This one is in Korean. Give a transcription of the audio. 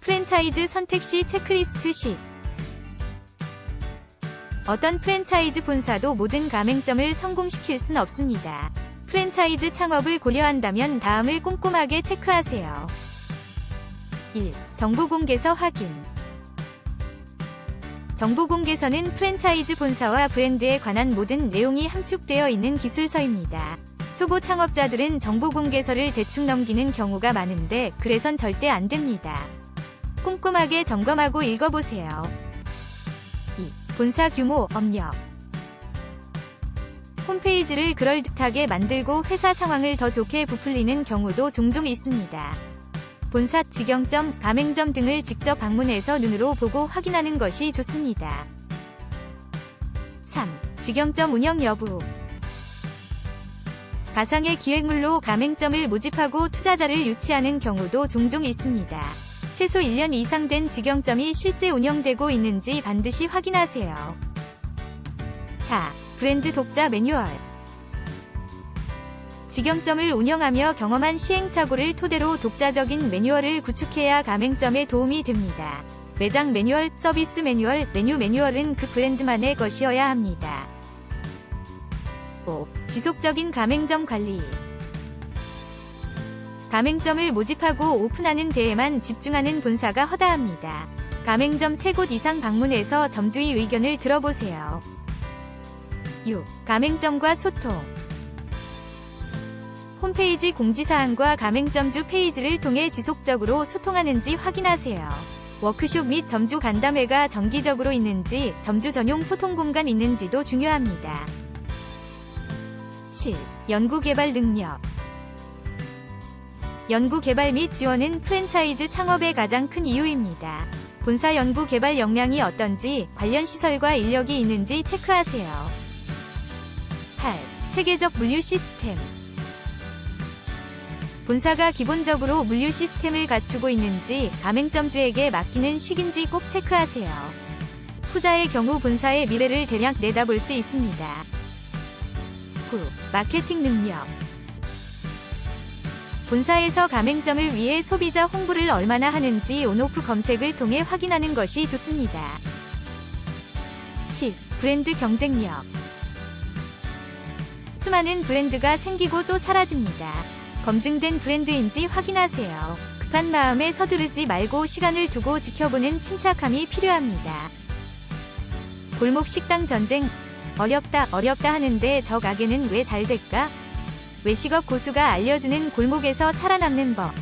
프랜차이즈 선택 시 체크리스트 시 어떤 프랜차이즈 본사도 모든 가맹점을 성공시킬 순 없습니다. 프랜차이즈 창업을 고려한다면 다음을 꼼꼼하게 체크하세요. 1. 정보 공개서 확인. 정보 공개서는 프랜차이즈 본사와 브랜드에 관한 모든 내용이 함축되어 있는 기술서입니다. 초보 창업자들은 정보 공개서를 대충 넘기는 경우가 많은데 그래선 절대 안 됩니다. 꼼꼼하게 점검하고 읽어보세요. 2. 본사 규모, 업력. 홈페이지를 그럴듯하게 만들고 회사 상황을 더 좋게 부풀리는 경우도 종종 있습니다. 본사, 직영점, 가맹점 등을 직접 방문해서 눈으로 보고 확인하는 것이 좋습니다. 3. 직영점 운영 여부. 가상의 기획물로 가맹점을 모집하고 투자자를 유치하는 경우도 종종 있습니다. 최소 1년 이상 된 직영점이 실제 운영되고 있는지 반드시 확인하세요. 4. 브랜드 독자 매뉴얼. 직영점을 운영하며 경험한 시행착오를 토대로 독자적인 매뉴얼을 구축해야 가맹점에 도움이 됩니다. 매장 매뉴얼, 서비스 매뉴얼, 메뉴 매뉴얼은 그 브랜드만의 것이어야 합니다. 5. 지속적인 가맹점 관리. 가맹점을 모집하고 오픈하는 데에만 집중하는 본사가 허다합니다. 가맹점 3곳 이상 방문해서 점주의 의견을 들어보세요. 6. 가맹점과 소통. 홈페이지 공지사항과 가맹점주 페이지를 통해 지속적으로 소통하는지 확인하세요. 워크숍 및 점주 간담회가 정기적으로 있는지, 점주 전용 소통 공간 있는지도 중요합니다. 7. 연구개발 능력. 연구 개발 및 지원은 프랜차이즈 창업의 가장 큰 이유입니다. 본사 연구 개발 역량이 어떤지, 관련 시설과 인력이 있는지 체크하세요. 8. 체계적 물류 시스템. 본사가 기본적으로 물류 시스템을 갖추고 있는지 가맹점주에게 맡기는 식인지 꼭 체크하세요. 후자의 경우 본사의 미래를 대략 내다볼 수 있습니다. 9. 마케팅 능력. 본사에서 가맹점을 위해 소비자 홍보를 얼마나 하는지 온오프 검색을 통해 확인하는 것이 좋습니다. 10. 브랜드 경쟁력. 수많은 브랜드가 생기고 또 사라집니다. 검증된 브랜드인지 확인하세요. 급한 마음에 서두르지 말고 시간을 두고 지켜보는 침착함이 필요합니다. 골목 식당 전쟁. 어렵다, 어렵다 하는데 저 가게는 왜 잘 될까? 외식업 고수가 알려주는 골목에서 살아남는 법.